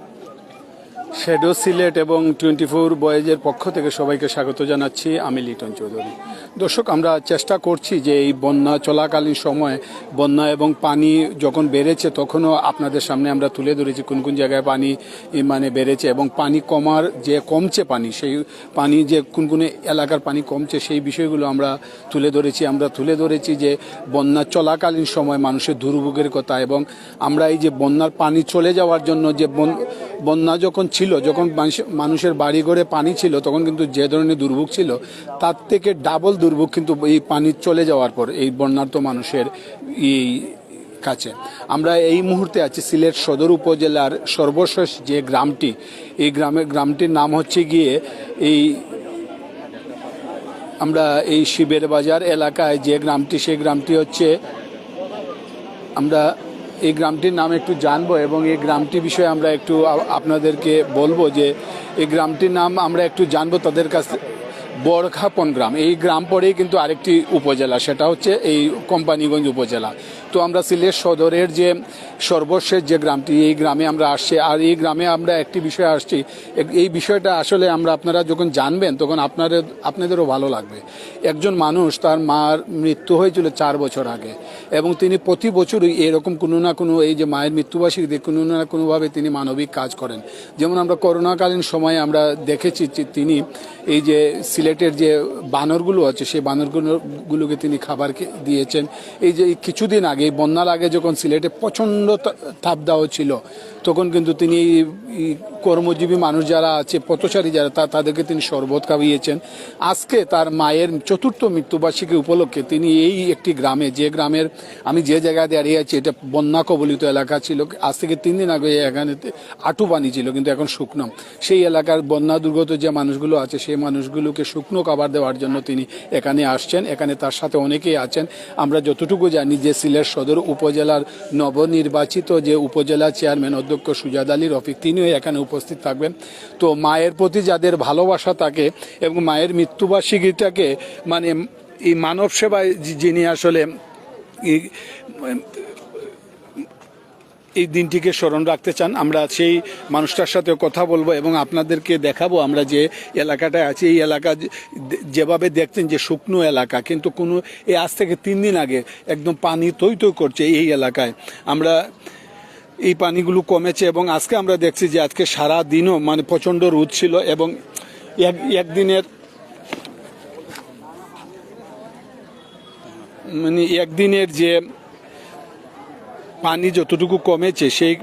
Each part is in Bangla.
Thank you. শ্যাডো সিলেট এবং টোয়েন্টি ফোর বয়েজের পক্ষ থেকে সবাইকে স্বাগত জানাচ্ছি। আমি লিটন চৌধুরী। দর্শক, আমরা চেষ্টা করছি যে এই বন্যা চলাকালীন সময় বন্যা এবং পানি যখন বেড়েছে, তখনও আপনাদের সামনে আমরা তুলে ধরেছি কোন কোন জায়গায় পানি মানে বেড়েছে এবং পানি কমার যে কমছে পানি, সেই পানি যে কোন কোন এলাকার পানি কমছে, সেই বিষয়গুলো আমরা তুলে ধরেছি। আমরা তুলে ধরেছি যে বন্যা চলাকালীন সময় মানুষের দুর্ভোগের কথা এবং আমরা এই যে বন্যার পানি চলে যাওয়ার জন্য যে বন- বন্যা যখন ছিল, যখন মানুষের বাড়ি ঘরে পানি ছিল, তখন কিন্তু যে ধরনের দুর্ভোগ ছিল, তার থেকে ডাবল দুর্ভোগ কিন্তু এই পানি চলে যাওয়ার পর, এই বন্যার্ত মানুষের এই কাছে। আমরা এই মুহূর্তে আছি সিলেট সদর উপজেলার সর্বশেষ যে গ্রামটি, এই গ্রামের গ্রামটির নাম হচ্ছে গিয়ে এই আমরা এই শিবের বাজার এলাকায় যে গ্রামটি, সেই গ্রামটি হচ্ছে আমরা এই গ্রামটির নাম একটু জানব এবং এই গ্রামটি বিষয়ে আমরা একটু আপনাদেরকে বলব যে এই গ্রামটির নাম আমরা একটু জানব তাদের কাছ বরখাপন গ্রাম। এই গ্রাম পরেই কিন্তু আরেকটি উপজেলা, সেটা হচ্ছে এই কোম্পানিগঞ্জ উপজেলা। তো আমরা সিলেট সদরের যে সর্বশেষ যে গ্রামটি, এই গ্রামে আমরা আসছি। আর এই গ্রামে আমরা একটি বিষয়ে আসছি। এই বিষয়টা আসলে আমরা আপনারা যখন জানবেন, তখন আপনাদের, আপনাদেরও ভালো লাগবে। একজন মানুষ, তার মার মৃত্যু হয়েছিল চার বছর আগে। এবং তিনি প্রতি বছরই এরকম কোনো না কোনো, এই যে মায়ের মৃত্যুবার্ষিকীতে কোনো না কোনোভাবে তিনি মানবিক কাজ করেন। যেমন আমরা করোনাকালীন সময়ে আমরা দেখেছি তিনি এই যে সিলেটের যে বানরগুলো আছে, সেই বানরগুলো গুলোকে তিনি খাবার দিয়েছেন। এই যে কিছুদিন আগে, বন্যার আগে যখন সিলেটে প্রচণ্ড তাপদাহ তাপ ছিল তখন কিন্তু তিনি কর্মজীবী মানুষ যারা আছে, পথচারী যারা, তা তাদেরকে তিনি শরবত খাইয়েছেন। আজকে তার মায়ের চতুর্থ মৃত্যুবার্ষিকী উপলক্ষে তিনি এই একটি গ্রামে, যে গ্রামের আমি যে জায়গায় দাঁড়িয়ে আছি, এটা বন্যা কবলিত এলাকা ছিল। আজ থেকে তিন দিন আগে এখানে আটু পানি ছিল, কিন্তু এখন শুকনো। সেই এলাকার বন্যা দুর্গত যে মানুষগুলো আছে, সেই মানুষগুলোকে শুকনো খাবার দেওয়ার জন্য তিনি এখানে আসছেন। এখানে তার সাথে অনেকেই আছেন। আমরা যতটুকু জানি যে সিলেট সদর উপজেলার নবনির্বাচিত যে উপজেলা চেয়ারম্যান অধ্যক্ষ সুজাদ আলী, রফিক, তিনিও এখানে উপস্থিত থাকবেন। তো মায়ের প্রতি যাদের ভালোবাসা থাকে এবং মায়ের মৃত্যুবার্ষিকীটাকে মানে এই মানব সেবায় যিনি আসলে এই- দিনটিকে স্মরণ রাখতে চান, আমরা সেই মানুষটার সাথে কথা বলব এবং আপনাদেরকে দেখাবো আমরা যে এলাকাটায় আছি। এই এলাকা যেভাবে দেখতেন যে শুকনো এলাকা, কিন্তু কোনো এই আজ থেকে তিন দিন আগে একদম পানি তৈ তৈ করছে এই এলাকায়। আমরা এই পানিগুলো কমেছে এবং আজকে আমরা দেখছি যে আজকে সারা দিনও মানে প্রচণ্ড রোদ ছিল এবং এক, একদিনের মানে একদিনের যে পানি যতটুকু কমেছে, সেই,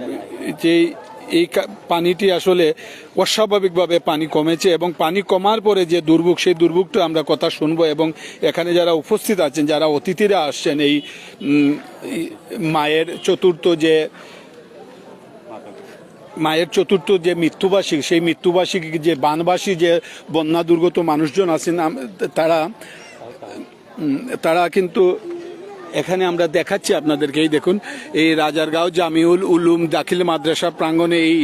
যে এই পানিটি আসলে অস্বাভাবিকভাবে পানি কমেছে এবং পানি কমার পরে যে দুর্ভোগ, সেই দুর্ভোগটা আমরা কথা শুনব এবং এখানে যারা উপস্থিত আছেন, যারা অতিথিরা আসছেন এই মায়ের চতুর্থ যে মায়ের চতুর্থ যে মৃত্যুবার্ষিকী, সেই মৃত্যুবার্ষিকী যে বানবাসী যে বন্যা দুর্গত মানুষজন আছেন তারা তারা কিন্তু এখানে আমরা দেখাচ্ছি আপনাদেরকে। এই দেখুন, এই রাজারগাঁও জামিউল উলুম দাখিল মাদ্রাসা প্রাঙ্গণে এই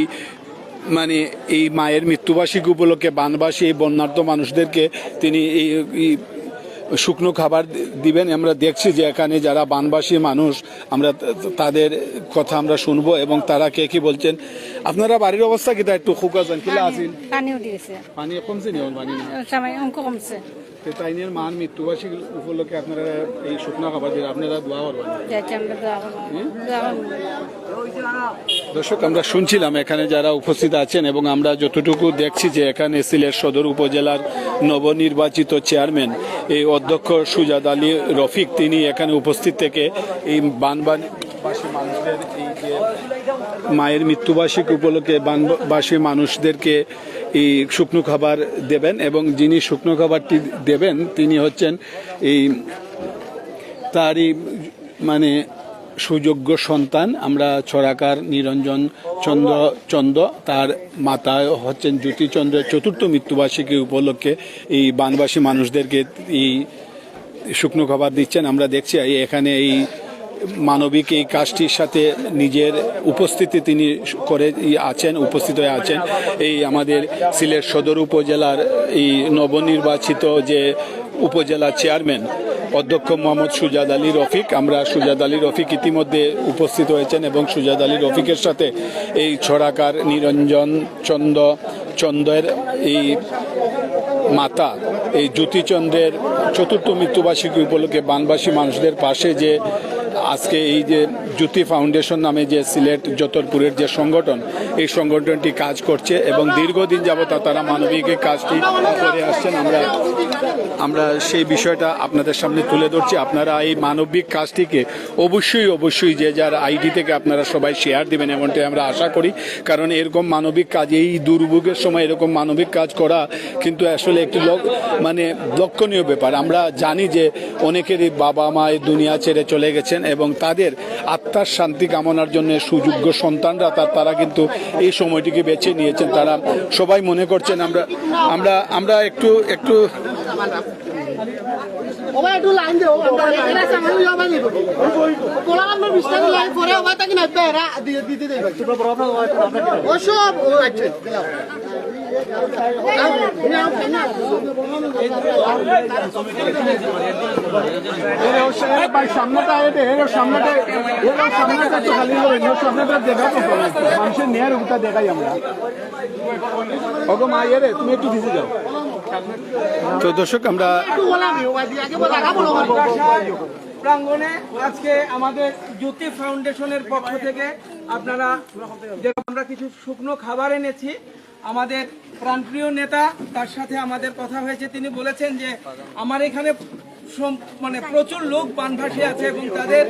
মানে এই মায়ের মৃত্যুবার্ষিকী উপলক্ষে বানবাসী, এই বন্যার্থ মানুষদেরকে তিনি এই শুকনো খাবার দিবেন আমরা দেখছি যে এখানে যারা বানবাসী মানুষ আমরা তাদের কথা আমরা শুনব এবং তারা কে কি বলছেন। আপনারা বাড়ির অবস্থা কি তা একটু খুব আছেন কিলা আছেন পানি দিয়েছে। পানি কমছে নি? পানি সময় অঙ্ক কমছে। তো তাইনের মান মৃত্যুবার্ষিকী উপলক্ষে আপনারা এই শুকনো খাবার দিন আপনারা দোয়া করবেন। দোয়া দোয়া দর্শক আমরা শুনছিলাম এখানে যারা উপস্থিত আছেন এবং আমরা যতটুকু দেখছি যে এখানে সিলেট সদর উপজেলার নবনির্বাচিত চেয়ারম্যান এই অধ্যক্ষ সুজাদ আলী রফিক তিনি এখানে উপস্থিত থেকে এই বানবাসী মানুষদের এই যে মায়ের মৃত্যুবার্ষিকী উপলক্ষে বানবাসী মানুষদেরকে এই শুকনো খাবার দেবেন এবং যিনি শুকনো খাবারটি দেবেন, তিনি হচ্ছেন এই তারই মানে সুযোগ্য সন্তান। আমরা ছড়াকার নিরঞ্জন চন্দ্র চন্দ্র তার মাতা হচ্ছেন জ্যোতিচন্দ্রের চতুর্থ মৃত্যুবার্ষিকী উপলক্ষে এই বানবাসী মানুষদেরকে এই শুকনো খাবার দিচ্ছেন। আমরা দেখছি এখানে এই মানবিক এই কাজটির সাথে নিজের উপস্থিতি তিনি করে আছেন, উপস্থিত হয়ে আছেন। এই আমাদের সিলেট সদর উপজেলার এই নবনির্বাচিত যে উপজেলা চেয়ারম্যান, অধ্যক্ষ মোহাম্মদ সুজাদ আলী রফিক, আমরা সুজাদ আলী রফিক ইতিমধ্যে উপস্থিত হয়েছেন এবং সুজাদ আলী রফিকের সাথে এই ছড়াকার নিরঞ্জন চন্দ, চন্দের এই মাতা, এই জ্যোতিচন্দ্রের চতুর্থ মৃত্যুবার্ষিকী উপলক্ষে বানবাসী মানুষদের পাশে যে আজকে এই যে জ্যোতি ফাউন্ডেশন নামে যে সিলেট জতরপুরের যে সংগঠন, এই সংগঠনটি কাজ করছে এবং দীর্ঘদিন যাবত তারা মানবিক কাজটি করে আসছেন। আমরা আমরা সেই বিষয়টা আপনাদের সামনে তুলে ধরছি। আপনারা এই মানবিক কাজটিকে অবশ্যই অবশ্যই যে যার আইডি থেকে আপনারা সবাই শেয়ার দিবেন, এমনটাই আমরা আশা করি। কারণ এরকম মানবিক কাজ, এই দুর্ভোগের সময় এরকম মানবিক কাজ করা কিন্তু আসলে একটি মানে লক্ষণীয় ব্যাপার। আমরা জানি যে অনেকেরই বাবা মা এই দুনিয়া ছেড়ে চলে গেছেন এবং তাদের আত্মার শান্তি কামনার জন্য সুযোগ্য সন্তানরা তার, তারা কিন্তু এই সময়টিকে বেছে নিয়েছেন। তারা সবাই মনে করছেন আমরা আমরা আমরা একটু একটু ওবাই একটু লাইন আমরা লাইন পরে ওবাই তাকে না পেরা দিয়ে দিতে ও সামনেটা সামনেটা সামনেটা একটু খালি সামনেটা দেখা মানুষের নেয়ার দেখাই আমরা। ওগো মা ইয়ে তুমি একটু দিতে যাও। তো দর্শক, আমরা একটু বলা নি ওবাই দিয়ে, আগে বলা রাখা বলো প্রাঙ্গণে আজকে আমাদের জ্যোতি ফাউন্ডেশনের পক্ষ থেকে আপনারা যে আমরা কিছু শুকনো খাবার এনেছি, আমাদের প্রাণপ্রিয় নেতা, তার সাথে আমাদের কথা হয়েছে, তিনি বলেছেন যে আমার এখানে মানে প্রচুর লোক বানভাসী আছে এবং তাদের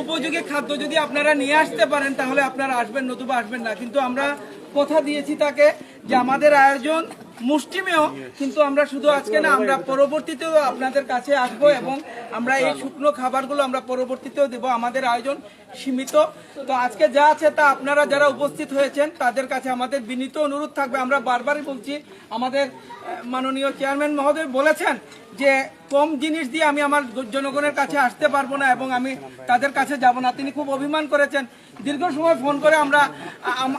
উপযোগী খাদ্য যদি আপনারা নিয়ে আসতে পারেন, তাহলে আপনারা আসবেন, নতুবা আসবেন না। কিন্তু আমরা কথা দিয়েছি তাকে যে আমাদের আয়োজন মুষ্টিমেয়, কিন্তু আমরা শুধু আজকে না, আমরা পরবর্তীতেও আপনাদের কাছে আসব এবং আমরা এই শুকনো খাবারগুলো আমরা পরবর্তীতেও দেব আমাদের আয়োজন সীমিত। তো আজকে যা আছে তা আপনারা যারা উপস্থিত হয়েছেন, তাদের কাছে আমাদের বিনীত অনুরোধ থাকবে। আমরা বারবারই বলছি, আমাদের মাননীয় চেয়ারম্যান মহোদয় বলেছেন যে, কম জিনিস দিয়ে আমি আমার জনগণের কাছে আসতে পারব না এবং আমি তাদের কাছে যাব না। তিনি খুব অভিমান করেছেন দীর্ঘ সময় ফোন করে আমরা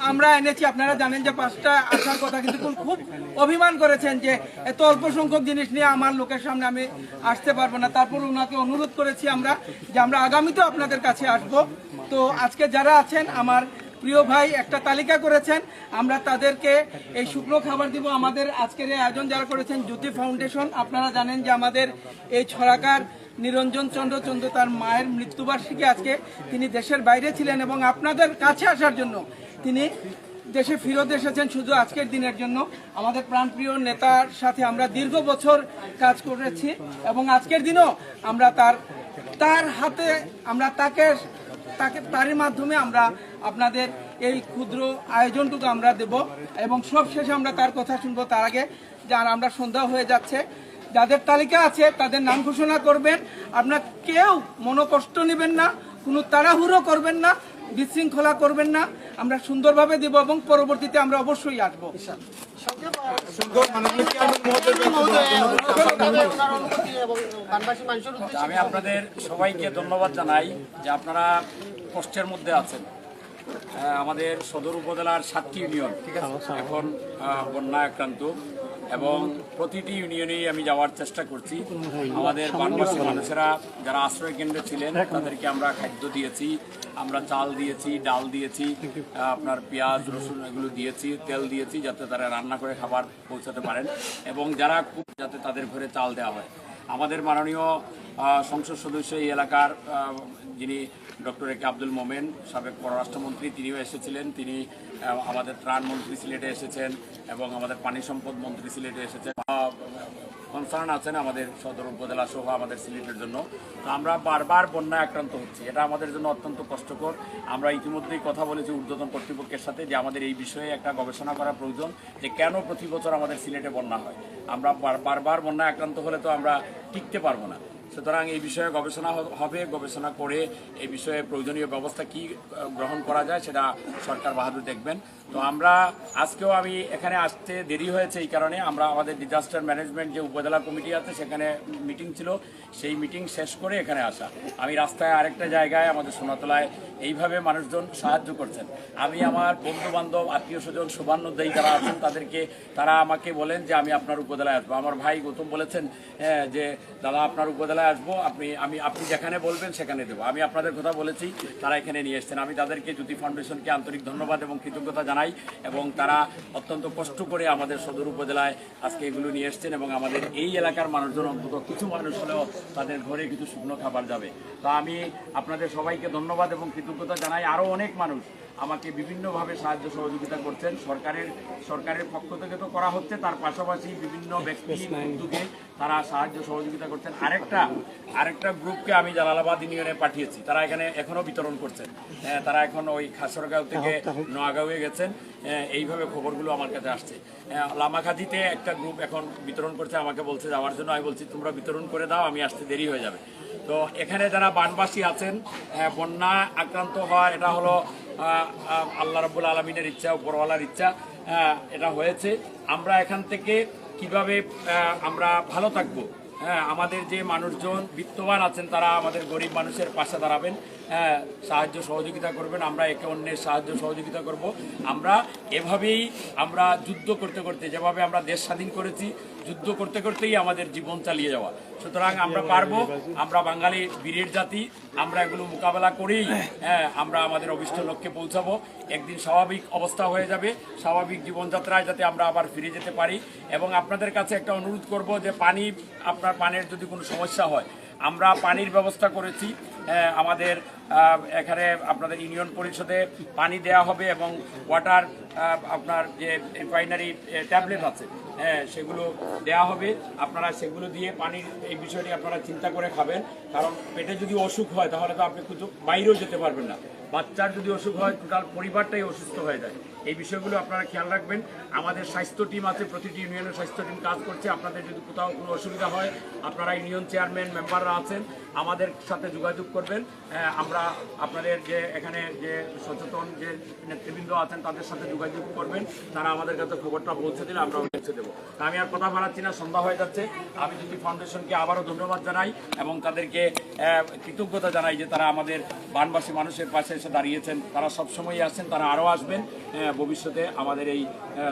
আমরা এনেছি। আপনারা জানেন যে পাঁচটা আসার কথা কিন্তু খুব- অভিমান করেছেন যে এত অল্প সংখ্যক জিনিস নিয়ে আমার লোকের সামনে আমি আসতে পারব না। তারপর ওনাকে অনুরোধ করেছি আমরা যে আমরা আগামীতেও আপনাদের কাছে আসব। তো আজকে যারা আছেন, আমার প্রিয় ভাই একটা তালিকা করেছেন। আমরা তাদেরকে এই শুকনো খাবার দিব। আমাদের আজকের এই আয়োজন যারা করেছেন, জ্যোতি ফাউন্ডেশন, আপনারা জানেন যে আমাদের এই ছড়াকার নিরঞ্জন চন্দ্র চন্দ্র তার মায়ের মৃত্যুবার্ষিকী আজকে তিনি দেশের বাইরে ছিলেন এবং আপনাদের কাছে আসার জন্য তিনি দেশে ফিরত এসেছেন শুধু আজকের দিনের জন্য। আমাদের প্রাণপ্রিয় নেতার সাথে আমরা দীর্ঘ বছর কাজ করেছি এবং আজকের দিনও আমরা তার তার হাতে আমরা তাকে তাকে, তারই মাধ্যমে আমরা আপনাদের এই ক্ষুদ্র আয়োজনটুকু আমরা দেব এবং সব শেষে আমরা তার কথা শুনব। তার আগে যার আমরা সন্ধ্যা হয়ে যাচ্ছে যাদের তালিকা আছে তাদের নাম ঘোষণা করবেন। আপনার কেউ মনোকষ্ট নেবেন না কোনো তাড়াহুড়ো করবেন না বিশৃঙ্খলা করবেন না। আমরা সুন্দরভাবে দেব এবং পরবর্তীতে আমরা অবশ্যই আসব। বানবাসী মানুষের উদ্দেশ্যে আমি আপনাদের সবাইকে ধন্যবাদ জানাই যে আপনারা কষ্টের মধ্যে আছেন। আমাদের সদর উপজেলার সাতটি ইউনিয়ন এখন আহ, বন্যা আক্রান্ত। এবং প্রতিটি ইউনিয়নেই আমি যাওয়ার চেষ্টা করছি। আমাদের বানবাসী মানুষেরা যারা আশ্রয় কেন্দ্রে ছিলেন, তাদেরকে আমরা খাদ্য দিয়েছি, আমরা চাল দিয়েছি, ডাল দিয়েছি, আপনার পেঁয়াজ, রসুন এগুলো দিয়েছি, তেল দিয়েছি যাতে তারা রান্না করে খাবার পৌঁছাতে পারেন এবং যারা খুব যাতে তাদের ঘরে চাল দেওয়া হয়। আমাদের মাননীয় সংসদ সদস্য এই এলাকার যিনি ডক্টর এ কে আব্দুল মোমেন, সাবেক পররাষ্ট্রমন্ত্রী, তিনিও এসেছিলেন। তিনি আমাদের ত্রাণ মন্ত্রী সিলেটে এসেছেন এবং আমাদের পানি সম্পদ মন্ত্রী সিলেটে এসেছেন। কনসার্ন আছেন আমাদের সদর উপজেলা সহ আমাদের সিলেটের জন্য। তো আমরা বারবার বন্যায় আক্রান্ত হচ্ছি। এটা আমাদের জন্য অত্যন্ত কষ্টকর। আমরা ইতিমধ্যেই কথা বলেছি ঊর্ধ্বতন কর্তৃপক্ষের সাথে যে আমাদের এই বিষয়ে একটা গবেষণা করা প্রয়োজন যে কেন প্রতি বছর আমাদের সিলেটে বন্যা হয়। আমরা বারবার বন্যা আক্রান্ত হলে তো আমরা টিকতে পারব না। সুতরাং এই বিষয়ে গবেষণা হবে, গবেষণা করে এই বিষয়ে প্রয়োজনীয় ব্যবস্থা কি গ্রহণ করা যায় সেটা সরকার বাহাদুর দেখবেন। তো আমরা আজকেও আমি এখানে আসতে দেরি হয়েছে এই কারণে আমরা আমাদের ডিজাস্টার ম্যানেজমেন্ট যে উপজেলা কমিটি আছে সেখানে মিটিং ছিল। সেই মিটিং শেষ করে এখানে আসা। আমি রাস্তায় আরেকটা জায়গায় আমাদের সোনাতলায় এইভাবে মানুষজন সাহায্য করছেন। আমি আমার বন্ধু বান্ধব আত্মীয় স্বজন শুভান্নদায়ী যারা আছেন তাদেরকে তারা আমাকে বলেন যে আমি আপনার উপজেলায় আসব। আমার ভাই গৌতম বলেছেন হ্যাঁ, যে দাদা আপনার উপজেলায় আসব। আপনি আমি আপনি যেখানে বলবেন সেখানে দেবো। আমি আপনাদের কথা বলেছি তারা এখানে নিয়ে এসেছেন। আমি তাদেরকে জ্যোতি ফাউন্ডেশনকে আন্তরিক ধন্যবাদ এবং কৃতজ্ঞতা জানাই। এবং তারা অত্যন্ত কষ্ট করে আমাদের সদর উপজেলায় আজকে এগুলো নিয়ে এসছেন এবং আমাদের এই এলাকার মানুষজন অন্তত কিছু মানুষ হলেও তাদের ঘরে কিছু শুকনো খাবার যাবে। তো আমি আপনাদের সবাইকে ধন্যবাদ এবং কৃতজ্ঞতা জানাই। আরও অনেক মানুষ আমাকে বিভিন্নভাবে সাহায্য সহযোগিতা করছেন। সরকারের সরকারের পক্ষ থেকে তো করা হচ্ছে তার পাশাপাশি বিভিন্ন ব্যক্তি উদ্যোগে তারা সাহায্য সহযোগিতা করছেন। আরেকটা আরেকটা গ্রুপকে আমি জালালাবাদ ইউনিয়নে পাঠিয়েছি। তারা এখানে এখনও বিতরণ করছেন। হ্যাঁ, তারা এখন ওই খাসরগাঁও থেকে নোয়াগাঁওয়ে গেছেন। হ্যাঁ, এইভাবে খবরগুলো আমার কাছে আসছে। হ্যাঁ, লামাখাদিতে একটা গ্রুপ এখন বিতরণ করছে আমাকে বলছে যাওয়ার জন্য। আমি বলছি তোমরা বিতরণ করে দাও আমি আসতে দেরি হয়ে যাবে। তো এখানে যারা বানবাসী আছেন বন্যা আক্রান্ত হওয়া এটা হলো আল্লাহ রব্বুল আলমিনের ইচ্ছা, উপরওয়ালার ইচ্ছা এটা হয়েছে। আমরা এখান থেকে কীভাবে আমরা ভালো থাকব? হ্যাঁ আমাদের যে মানুষজন বিত্তবান আছেন, তারা আমাদের গরিব মানুষের পাশে দাঁড়াবেন। হ্যাঁ সাহায্য সহযোগিতা করবেন। আমরা একে অন্যের সাহায্য সহযোগিতা করব। আমরা এভাবেই আমরা যুদ্ধ করতে করতে, যেভাবে আমরা দেশ স্বাধীন করেছি যুদ্ধ করতে করতেই আমাদের জীবন চালিয়ে যাওয়া। সুতরাং আমরা পারব, আমরা বাঙালি বীরের জাতি, আমরা এগুলো মোকাবেলা করেই হ্যাঁ আমরা আমাদের অভিষ্ট লক্ষ্যে পৌঁছাবো। একদিন স্বাভাবিক অবস্থা হয়ে যাবে, স্বাভাবিক জীবনযাত্রায় যাতে আমরা আবার ফিরে যেতে পারি। এবং আপনাদের কাছে একটা অনুরোধ করব যে পানি, আপনার পানির যদি কোনো সমস্যা হয়, আমরা পানির ব্যবস্থা করেছি। আমাদের এখানে আপনাদের ইউনিয়ন পরিষদে পানি দেওয়া হবে এবং ওয়াটার আপনার যে রিফাইনারি ট্যাবলেট আছে হ্যাঁ সেগুলো দেওয়া হবে। আপনারা সেগুলো দিয়ে পানির এই বিষয়টি আপনারা চিন্তা করে খাবেন। কারণ পেটে যদি অসুখ হয়, তাহলে তো আপনি কিন্তু বাইরেও যেতে পারবেন না। বাচ্চার যদি অসুখ হয়, টোটাল পরিবারটাই অসুস্থ হয়ে যায়। এই বিষয়গুলো আপনারা খেয়াল রাখবেন। আমাদের স্বাস্থ্য টিম আছে, প্রতিটি ইউনিয়নের স্বাস্থ্য টিম কাজ করছে। আপনাদের যদি কোথাও কোনো অসুবিধা হয়, আপনারা ইউনিয়ন চেয়ারম্যান, মেম্বাররা আছেন, আমাদের সাথে যোগাযোগ করবেন। আমরা আপনাদের যে এখানে যে সচেতন যে নেতৃবৃন্দ আছেন, তাদের সাথে যোগাযোগ করবেন। তারা আমাদের কাছে খবরটা পৌঁছে দিলে আমরা পৌঁছে দেবো। আমি আর কথা বাড়াচ্ছি না, সন্ধ্যা হয়ে যাচ্ছে। আমি যদি ফাউন্ডেশনকে আবারও ধন্যবাদ জানাই এবং তাদেরকে কৃতজ্ঞতা জানাই যে তারা আমাদের বানবাসী মানুষের পাশে এসে দাঁড়িয়েছেন। তারা সবসময়ই আসছেন তারা আরও আসবেন। ভবিষ্যতে আমাদের এই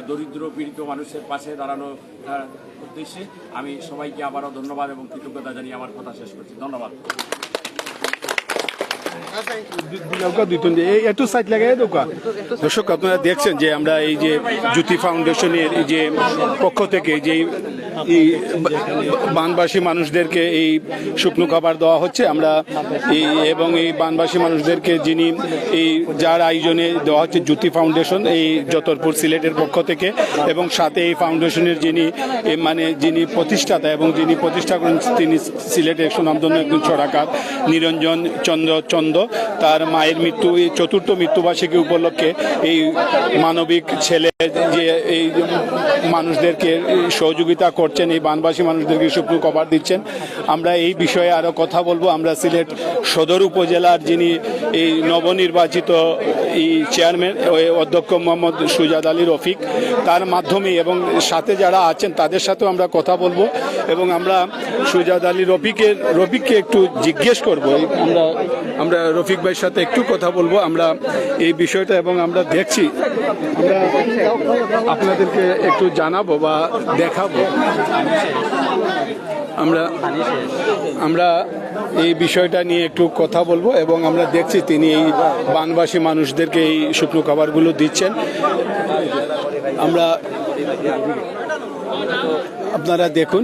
দরিদ্র পীড়িত মানুষের পাশে দাঁড়ানো উদ্দেশ্যে আমি সবাইকে আবারও ধন্যবাদ এবং কৃতজ্ঞতা জানিয়ে আমার কথা শেষ করছি। ধন্যবাদ। দর্শক, আপনারা দেখছেন যে আমরা এই যে জ্যোতি ফাউন্ডেশনের যে পক্ষ থেকে যে বানবাসী মানুষদেরকে এই শুকনো খাবার দেওয়া হচ্ছে, আমরা এই এবং এই বানবাসী মানুষদেরকে যিনি এই যার আয়োজনে দেওয়া হচ্ছে জ্যোতি ফাউন্ডেশন, এই যতরপুর সিলেটের পক্ষ থেকে এবং সাথে এই ফাউন্ডেশনের যিনি মানে যিনি প্রতিষ্ঠাতা এবং যিনি প্রতিষ্ঠা করেন তিনি সিলেটের সুনামধন্য একজন ছড়াকার নিরঞ্জন চন্দ্র চন্দ তার মায়ের মৃত্যু, এই চতুর্থ মৃত্যুবার্ষিকী উপলক্ষে এই মানবিক ছেলে যে এই মানুষদেরকে সহযোগিতা করছেন, এই বানবাসী মানুষদেরকে শুকনো কভার দিচ্ছেন। আমরা এই বিষয়ে আরও কথা বলব। আমরা সিলেট সদর উপজেলার যিনি এই নবনির্বাচিত এই চেয়ারম্যান অধ্যক্ষ মোহাম্মদ সুজাদ আলী রফিক, তার মাধ্যমে এবং সাথে যারা আছেন, তাদের সাথেও আমরা কথা বলব এবং আমরা সুজাদ আলী রফিকের, রফিককে একটু জিজ্ঞেস করব। আমরা আমরা রফিক ভাইয়ের সাথে একটু কথা বলব। আমরা এই বিষয়টা এবং আমরা দেখছি। আমরা আপনাদেরকে একটু জানাব বা দেখাবো। আমরা আমরা এই বিষয়টা নিয়ে একটু কথা বলব এবং আমরা দেখছি তিনি এই বানবাসী মানুষদেরকে এই শুকনো খাবারগুলো দিচ্ছেন। আমরা আপনারা দেখুন।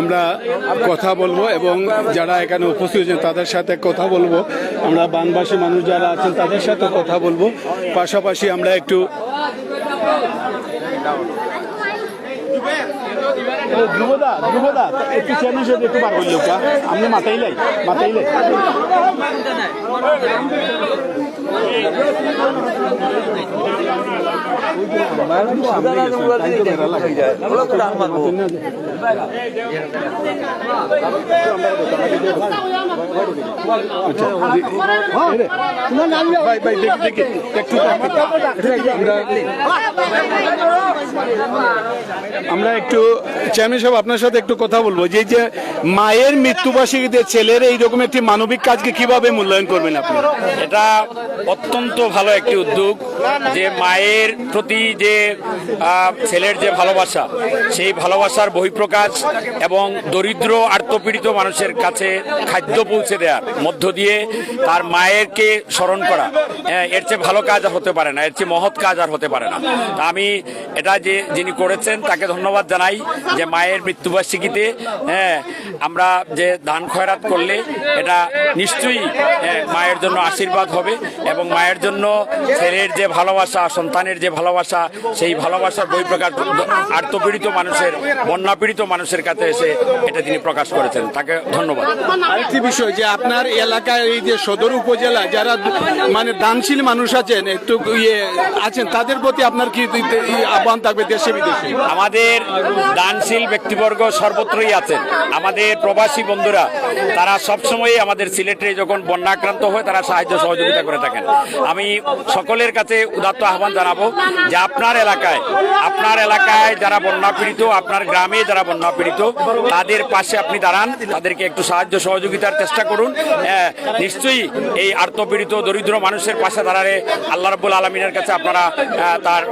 আমরা কথা বলব এবং যারা এখানে উপস্থিত হয়েছেন, তাদের সাথে কথা বলব। আমরা বানবাসী মানুষ যারা আছেন, তাদের সাথে কথা বলব। পাশাপাশি আমরা একটু ধ্রুবদা ধ্রুবদা একটু সাহেব একটু বার করল আপনি মাথাইলাই মাথাইলাই আমরা একটু চেয়ারম্যান সাহেব, আপনার সাথে একটু কথা বলব। যে যে মায়ের মৃত্যুবার্ষিকীতে ছেলের এইরকম একটি মানবিক কাজকে কীভাবে মূল্যায়ন করবেন আপনি? এটা অত্যন্ত ভালো একটি উদ্যোগ যে মায়ের প্রতি যে ছেলের যে ভালোবাসা, সেই ভালোবাসার বহিঃপ্রকাশ এবং দরিদ্র আর্তপীড়িত মানুষের কাছে খাদ্য পৌঁছে দেওয়ার মধ্য দিয়ে তার মায়েরকে স্মরণ করা। এর চেয়ে ভালো কাজ আর হতে পারে না, এর চেয়ে মহৎ কাজ আর হতে পারে না। আমি এটা যে, যিনি করেছেন তাকে ধন্যবাদ জানাই যে মায়ের মৃত্যুবার্ষিকীতে হ্যাঁ আমরা যে দান খয়রাত করলে এটা নিশ্চয়ই মায়ের জন্য আশীর্বাদ হবে এবং মায়ের জন্য ছেলের যে ভালোবাসা সন্তানের যে ভালোবাসা সেই ভালোবাসার বহিঃপ্রকাশ আর্তপীড়িত মানুষের বন্যাপীড়িত মানুষের কাছে এসে এটা তিনি প্রকাশ করেছেন। তাকে ধন্যবাদ। আরেকটি বিষয় যে আপনার এলাকায় এই যে সদর উপজেলা যারা মানে দানশীল মানুষ আছেন একটু ইয়ে আছেন তাদের প্রতি আপনার কি আহ্বান থাকবে দেশে বিদেশে? আমাদের দানশীল ব্যক্তিবর্গ সর্বত্রই আছেন। আমাদের প্রবাসী বন্ধুরা তারা সবসময় আমাদের সিলেটে যখন বন্যাক্রান্ত হয় তারা সাহায্য সহযোগিতা করে থাকেন। আমি সকলের কাছে উদাত্ত আহ্বান জানাব যে আপনার এলাকায় আপনার এলাকায় যারা বন্যা পীড়িত আপনার গ্রামে যারা বন্যা পীড়িত তাদের পাশে আপনি দাঁড়ান তাদেরকে একটু সাহায্য সহযোগিতার চেষ্টা করুন। হ্যাঁ, নিশ্চয়ই এই আর্তপীড়িত দরিদ্র মানুষের পাশে দাঁড়ালে আল্লাহ রব্বুল আলমিনের কাছে আপনারা তার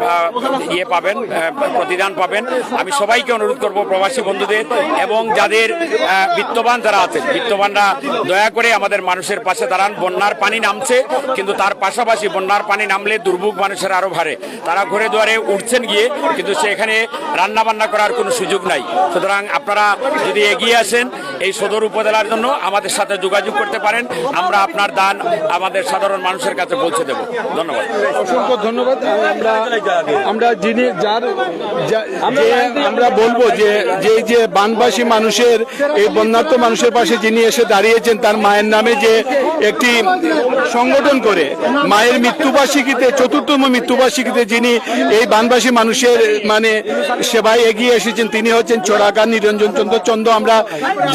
ইয়ে পাবেন প্রতিদান পাবেন। আমি সবাইকে অনুরোধ করব প্রবাসী বন্ধুদের এবং যাদের বিত্তবান যারা আছেন বিত্তবানরা দয়া করে আমাদের মানুষের পাশে দাঁড়ান। বন্যার পানি নামছে কিন্তু তার পাশাপাশি বন্যার পানি নামলে দুর্ভোগ মানুষের আরও ভারে। তারা ঘরে দুয়ারে উঠছেন গিয়ে কিন্তু সেখানে রান্না বান্না করার কোনো সুযোগ নাই। সুতরাং আপনারা যদি এগিয়ে আসেন এই সদর উপজেলার জন্য আমাদের সাথে যোগাযোগ করতে পারেন। আমরা আপনার দান আমাদের সাধারণ মানুষের কাছে পৌঁছে দেব। ধন্যবাদ। অসংখ্য ধন্যবাদ। আমরা আমরা যিনি যার আমরা বলব যে যে যে বানবাসী মানুষের এই বন্যার্থ মানুষের পাশে যিনি এসে দাঁড়িয়েছেন তার মায়ের নামে যে একটি সংগঠন করে মায়ের মৃত্যুবার্ষিকীতে, চতুর্থম মৃত্যুবার্ষিকীতে যিনি এই বানবাসী মানুষের মানে সেবায় এগিয়ে এসেছেন, তিনি হচ্ছেন চোরাকার নিরঞ্জন চন্দ্র চন্দ্র আমরা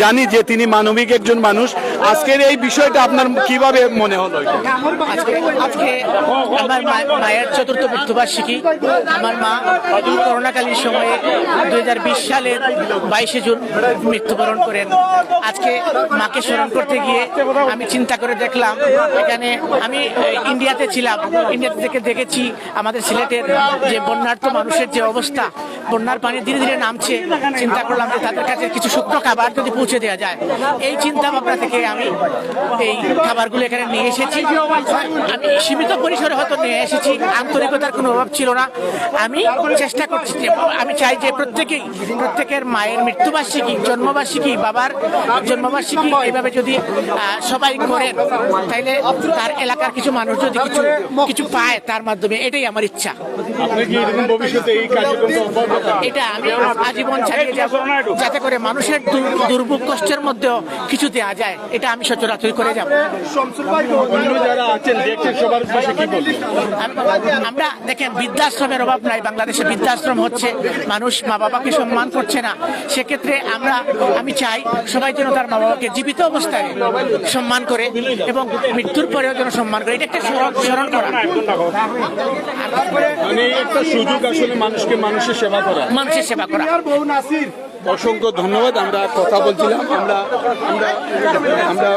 জানি যে তিনি মানবিক একজন মানুষ। আজকের এই বিষয়টা আপনার কীভাবে মনে হলো? আমার মায়ের চতুর্থ মৃত্যুবার্ষিকী। আমার মা করোনাকালীন সময়ে দু হাজার বিশ সালের বাইশে জুন মৃত্যুবরণ করেন। আজকে মাকে স্মরণ করতে গিয়ে আমি চিন্তা করে দেখলাম, এখানে আমি ইন্ডিয়াতে ছিলাম। ইন্ডিয়াতে থেকে দেখেছি আমাদের সিলেটের যে বন্যার্থ মানুষের যে অবস্থা। বন্যার পানি ধীরে ধীরে নামছে। চিন্তা করলাম যে তাদের কাছে কিছু শুকনো খাবার যদি পৌঁছে দেওয়া যায়। এই চিন্তা ভাবনা থেকে আমি এই খাবারগুলো এখানে নিয়ে এসেছি। আমি সীমিত পরিসরে হয়তো নিয়ে এসেছি। আন্তরিকতার কোনো অভাব ছিল না। আমি চেষ্টা করছি আমি চাই যে প্রত্যেকেই, প্রত্যেকের মায়ের মৃত্যুবার্ষিকী, জন্মবার্ষিকী, বাবার জন্মবার্ষিকী এইভাবে যদি সবাই করেন, তাইলে তার এলাকার কিছু মানুষ যদি কিছু কিছু পায় তার মাধ্যমে এটাই আমার ইচ্ছা? এটা আমি আজীবন চালিয়ে যাব। যাতে করে মানুষের দুর্ভোগ কষ্টের মধ্যেও কিছু দেওয়া যায় এটা আমি সচরাচর করে যাব। আমরা দেখেন বৃদ্ধাশ্রমের অভাব নাই। বাংলাদেশে বৃদ্ধাশ্রম হচ্ছে মানুষ মা বাবাকে সম্মান করছে না। সেক্ষেত্রে আমরা আমি চাই সবাই যেন তার মা বাবাকে জীবিত অবস্থায় সম্মান করে এবং মৃত্যুর পরেও যেন সম্মান করে। এটা একটা স্মরণ স্মরণ করা। মানে একটা সুযোগ আসলে মানুষকে মানুষের সেবা করা। মানুষের সেবা করা। অসংখ্য ধন্যবাদ আমরা কথা বলছিলাম আমরা আমরা আমরা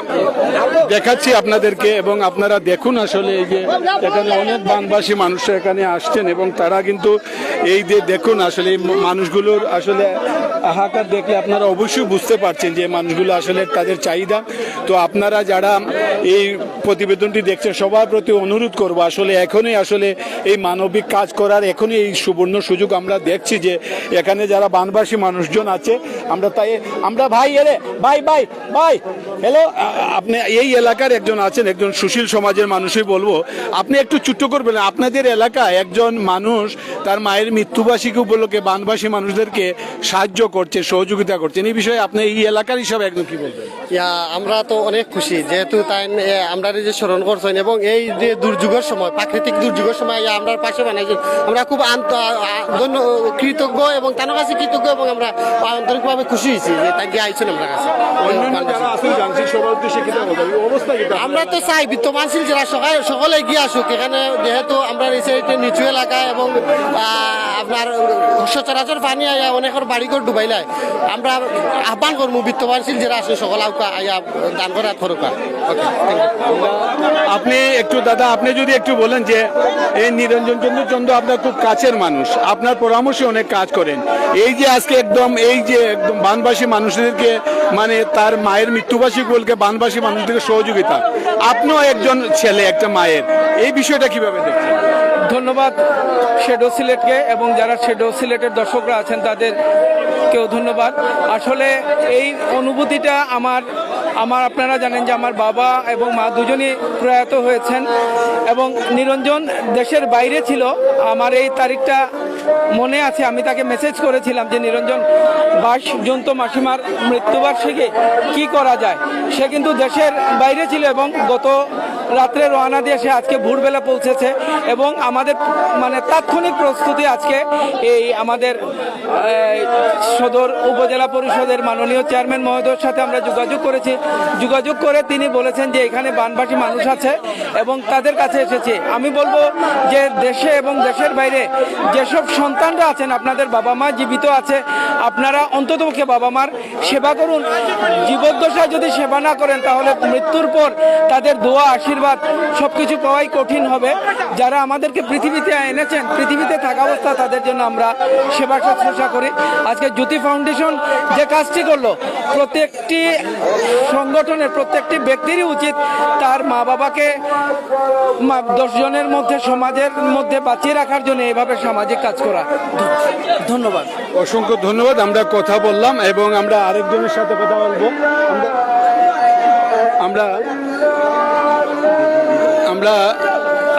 দেখাচ্ছি আপনাদেরকে এবং আপনারা দেখুন আসলে এই যে এখানে অনেক বানবাসী মানুষ এখানে আসছেন এবং তারা কিন্তু এই যে দেখুন আসলে এই মানুষগুলোর আসলে হাহাকার দেখলে আপনারা অবশ্যই বুঝতে পারছেন যে মানুষগুলো আসলে তাদের চাহিদা। তো আপনারা যারা এই প্রতিবেদনটি দেখছেন, সবার প্রতি অনুরোধ করব। আসলে এখনই আসলে এই মানবিক কাজ করার এখনই এই সুবর্ণ সুযোগ আমরা দেখছি যে এখানে যারা বানবাসী মানুষজন আছে, আমরা তাই, আমরা ভাই এরে ভাই ভাই ভাই হ্যালো আপনি এই এলাকার একজন আছেন, একজন সুশীল সমাজের মানুষই বলব, আপনি একটু ছোট্ট করবেন আপনাদের এলাকায় একজন মানুষ তার মায়ের মৃত্যুবার্ষিকী উপলক্ষে বানবাসী মানুষদেরকে সাহায্য করছে, সহযোগিতা করছেন এই বিষয়ে আপনি এই এলাকার হিসাবে একদম কি বলবেন? আমরা তো অনেক খুশি। যেহেতু তাই আমরা এই যে স্মরণ করছেন এবং এই যে দুর্যোগের সময় প্রাকৃতিক দুর্যোগের সময় আমরা পাশে বানাইছেন আমরা খুব আন্ত ধন্য কৃতজ্ঞ এবং তার কাছে কৃতজ্ঞ এবং আমরা আন্তরিকভাবে খুশি হয়েছি যে তাকে আইছেন আমরা কাছে। আমরা তো চাই বিত্তমানশীল যারা সকাল সকলে এগিয়ে আসুক। এখানে যেহেতু আমরা এই নিচু এলাকা এবং আপনার সচরাচর পানি আয়া অনেকের বাড়িঘর ডুবাইলাই আমরা আহ্বান করব বিত্তমানশীল যারা আছে সকল আউকা আয়া দান করা থরকা ওকে থ্যাংক ইউ আপনি একটু, দাদা, আপনি যদি একটু বলেন যে এই নিরঞ্জন চন্দ্র চন্দ্র আপনার খুব কাছের মানুষ, আপনার পরামর্শে অনেক কাজ করেন। এই যে আজকে একদম, এই যে একদম বানবাসী মানুষদেরকে মানে তার মায়ের মৃত্যুবাসী বলকে বানবাসী মানুষদেরকে সহযোগিতা। আপনিও একজন ছেলে, একটা মায়ের। এই বিষয়টা কীভাবে দেখছেন? ধন্যবাদ শেডো সিলেটকে এবং যারা শেডো সিলেটের দর্শকরা আছেন তাদের তাদেরকেও ধন্যবাদ। আসলে এই অনুভূতিটা আমার আমার আপনারা জানেন যে আমার বাবা এবং মা দুজনই প্রয়াত হয়েছেন এবং নিরঞ্জন দেশের বাইরে ছিল। আমার এই তারিখটা মনে আছে, আমি তাকে মেসেজ করেছিলাম যে, নিরঞ্জন, বাস জন্ত মাসিমার মৃত্যুবার্ষিকী কি করা যায়? সে কিন্তু দেশের বাইরে ছিল এবং গত রাত্রে রওনা দিয়ে সে আজকে ভোরবেলা পৌঁছেছে এবং আমাদের মানে তাৎক্ষণিক প্রস্তুতি আজকে এই আমাদের সদর উপজেলা পরিষদের মাননীয় চেয়ারম্যান মহোদয়ের সাথে আমরা যোগাযোগ করেছি। যোগাযোগ করে তিনি বলেছেন যে এখানে বানবাসী মানুষ আছে এবং তাদের কাছে এসেছে। আমি বলব যে দেশে এবং দেশের বাইরে যেসব সন্তানরা আছেন, আপনাদের বাবা মা জীবিত আছে, আপনারা অন্ততপক্ষে বাবা মার সেবা করুন। জীবদ্দশায় যদি সেবা না করেন, তাহলে মৃত্যুর পর তাদের দোয়া, আশীর্বাদ সবকিছু পাওয়াই কঠিন হবে। যারা আমাদেরকে পৃথিবীতে এনেছেন, পৃথিবীতে থাকা অবস্থা, তাদের জন্য আমরা সেবা শুশ্রূষা করি। আজকে জ্যোতি ফাউন্ডেশন যে কাজটি করল, প্রত্যেকটি সংগঠনের, প্রত্যেকটি ব্যক্তিরই উচিত তার মা বাবাকে দশজনের মধ্যে, সমাজের মধ্যে বাঁচিয়ে রাখার জন্য এভাবে সামাজিক কাজ করা। ধন্যবাদ। অসংখ্য ধন্যবাদ, আমরা কথা বললাম এবং আমরা আরেকজনের সাথে কথা বলব। আমরা আমরা আমরা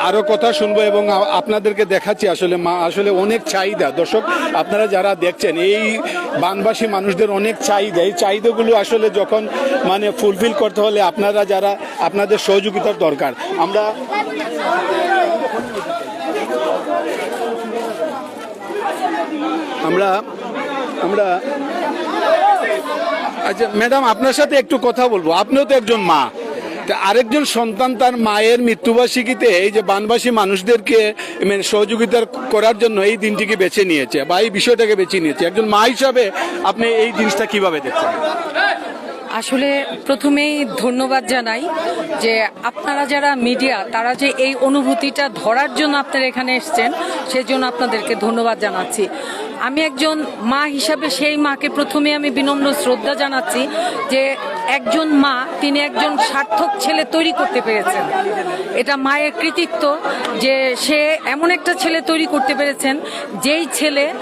আরও কথা শুনব এবং আপনাদেরকে দেখাচ্ছি আসলে মা আসলে অনেক চাহিদা। দর্শক, আপনারা যারা দেখছেন, এই বানবাসী মানুষদের অনেক চাহিদা। এই চাহিদাগুলো আসলে যখন মানে ফুলফিল করতে হলে আপনারা যারা, আপনাদের সহযোগিতার দরকার। আমরা আমরা আমরা আচ্ছা ম্যাডাম, আপনার সাথে একটু কথা বলব। আপনিও তো একজন মা। আরেকজন সন্তান তার মায়ের মৃত্যুবার্ষিকীতে এই যে বানবাসী মানুষদেরকে মানে সহযোগিতা করার জন্য এই দিনটিকে বেছে নিয়েছে বা এই বিষয়টাকে বেছে নিয়েছে। একজন মা হিসাবে আপনি এই জিনিসটা কীভাবে দেখছেন? আসলে প্রথমেই ধন্যবাদ জানাই যে আপনারা যারা মিডিয়া, তারা যে এই অনুভূতিটা ধরার জন্য আপনারা এখানে এসছেন, সেজন্য আপনাদেরকে ধন্যবাদ জানাচ্ছি। আমি একজন মা হিসাবে সেই মাকে প্রথমে আমি বিনম্র শ্রদ্ধা জানাচ্ছি যে একজন মা, তিনি একজন সার্থক ছেলে তৈরি করতে পেরেছেন। এটা মায়ের কৃতিত্ব যে সে এমন একটা ছেলে তৈরি করতে পেরেছেন, যেই ছেলে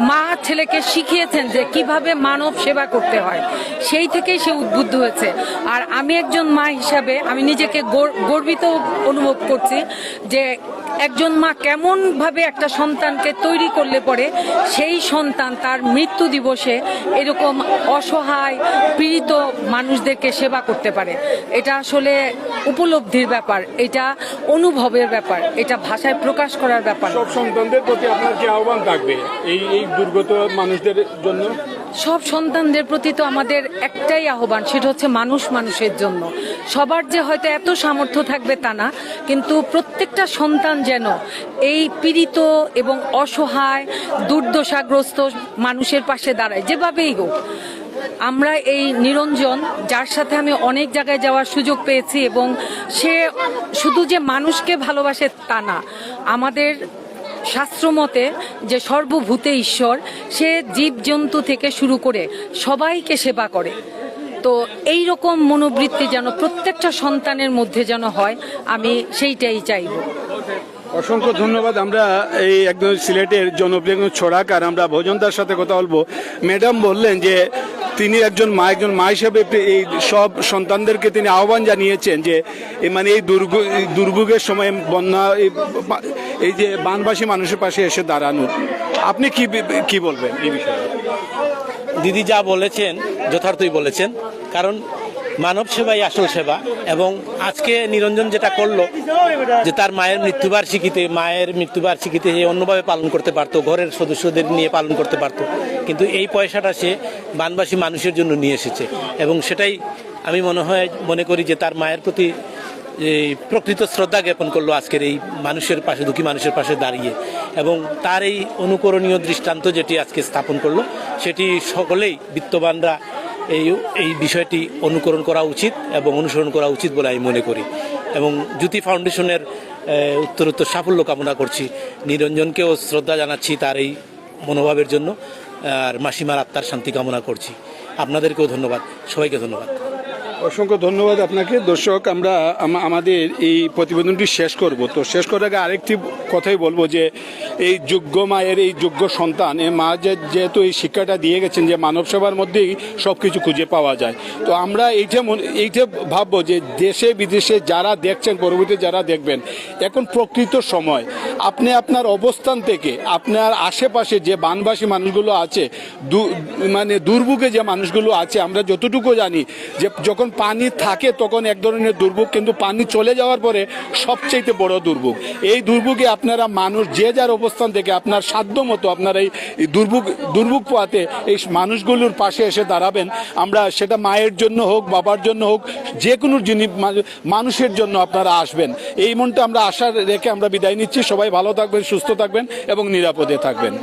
মা ছেলেকে শিখিয়েছেন যে কীভাবে মানব সেবা করতে হয়। সেই থেকেই সে উদ্বুদ্ধ হয়েছে। আর আমি একজন মা হিসাবে আমি নিজেকে গর- গর্বিত অনুভব করছি যে একজন মা কেমন ভাবে একটা সন্তানকে তৈরি করলে পরে সেই সন্তান তার মৃত্যু দিবসে এরকম অসহায়, পীড়িত মানুষদেরকে সেবা করতে পারে। এটা আসলে উপলব্ধির ব্যাপার, এটা অনুভবের ব্যাপার, এটা ভাষায় প্রকাশ করার ব্যাপার। সব সন্তানদের প্রতি আপনার কি আহ্বান থাকবে এই এই দুর্গত মানুষদের জন্য? সব সন্তানদের প্রতি তো আমাদের একটাই আহ্বান, সেটা হচ্ছে মানুষ মানুষের জন্য। সবার যে হয়তো এত সামর্থ্য থাকবে তা না, কিন্তু প্রত্যেকটা সন্তান যেন এই পীড়িত এবং অসহায়, দুর্দশাগ্রস্ত মানুষের পাশে দাঁড়ায়, যেভাবেই হোক। আমরা এই নিরঞ্জন, যার সাথে আমি অনেক জায়গায় যাওয়ার সুযোগ পেয়েছি এবং সে শুধু যে মানুষকে ভালোবাসে তা না, আমাদের শাস্ত্রমতে যে সর্বভূতে ঈশ্বর, সে জীবজন্তু থেকে শুরু করে সবাইকে সেবা করে। তো এই রকম মনোবৃত্তি যেন প্রত্যেকটা সন্তানের মধ্যে যেন হয়, আমি সেইটাই চাইব। অসংখ্য ধন্যবাদ। আমরা এই একদম সিলেটের জনপ্রিয় একজন ছড়াকার, আমরা ভোজনদার সাথে কথা বলব। ম্যাডাম বললেন যে তিনি একজন মা একজন মা হিসাবে এই সব সন্তানদেরকে তিনি আহ্বান জানিয়েছেন যে মানে এই দুর্গ দুর্ভোগের সময় বন্যা, এই যে বানবাসী মানুষের পাশে এসে দাঁড়ানো। আপনি কি কি বলবেন এই বিষয়ে? দিদি যা বলেছেন, যথার্থই বলেছেন। কারণ মানব সেবাই আসল সেবা এবং আজকে নিরঞ্জন যেটা করল, যে তার মায়ের মৃত্যুবার্ষিকীতে মায়ের মৃত্যুবার্ষিকীতে সে অন্যভাবে পালন করতে পারতো, ঘরের সদস্যদের নিয়ে পালন করতে পারতো। কিন্তু এই পয়সাটা সে বানবাসী মানুষের জন্য নিয়ে এসেছে এবং সেটাই আমি মনে হয়, মনে করি যে তার মায়ের প্রতি এই প্রকৃত শ্রদ্ধা জ্ঞাপন করল আজকের এই মানুষের পাশে, দুঃখী মানুষের পাশে দাঁড়িয়ে। এবং তার এই অনুকরণীয় দৃষ্টান্ত যেটি আজকে স্থাপন করল, সেটি সকলেই বিত্তবানরা এই এই বিষয়টি অনুকরণ করা উচিত এবং অনুসরণ করা উচিত বলে আমি মনে করি। এবং জ্যোতি ফাউন্ডেশনের উত্তরোত্তর সাফল্য কামনা করছি। নিরঞ্জনকেও শ্রদ্ধা জানাচ্ছি তার এই মনোভাবের জন্য। আর মাসিমার আত্মার শান্তি কামনা করছি। আপনাদেরকেও ধন্যবাদ। সবাইকে ধন্যবাদ। অসংখ্য ধন্যবাদ আপনাকে। দর্শক, আমরা আমাদের এই প্রতিবেদনটি শেষ করব। তো শেষ করার আগে আরেকটি কথাই বলব যে এই যোগ্য মায়ের, এই যোগ্য সন্তান, এ মা যেহেতু এই শিক্ষাটা দিয়ে গেছেন যে মানব সেবার মধ্যেই সব কিছু খুঁজে পাওয়া যায়। তো আমরা এইটা এইটা ভাববো যে দেশে, বিদেশে যারা দেখছেন পরবর্তী যারা দেখবেন, এখন প্রকৃত সময়, আপনি আপনার অবস্থান থেকে, আপনার আশেপাশে যে বানবাসী মানুষগুলো আছে মানে দুর্ভোগে যে মানুষগুলো আছে, আমরা যতটুকু জানি যে যখন পানি থাকে তখন এক ধরনের দুর্ভোগ, কিন্তু পানি চলে যাওয়ার পরে সবচেয়ে বড় দুর্ভোগ। এই দুর্ভোগে আপনারা মানুষ, যে যার অবস্থান থেকে আপনার সাধ্য মতো আপনার এই দুর্ভোগ দুর্ভোগ পোয়াতে এই মানুষগুলোর পাশে এসে দাঁড়াবেন। আমরা সেটা মায়ের জন্য হোক, বাবার জন্য হোক যে কোনো জিনিস মানুষের জন্য আপনারা আসবেন। এই মনটা আমরা আশা রেখে আমরা বিদায় নিচ্ছি। সবাই ভালো থাকবেন, সুস্থ থাকবেন এবং নিরাপদে থাকবেন।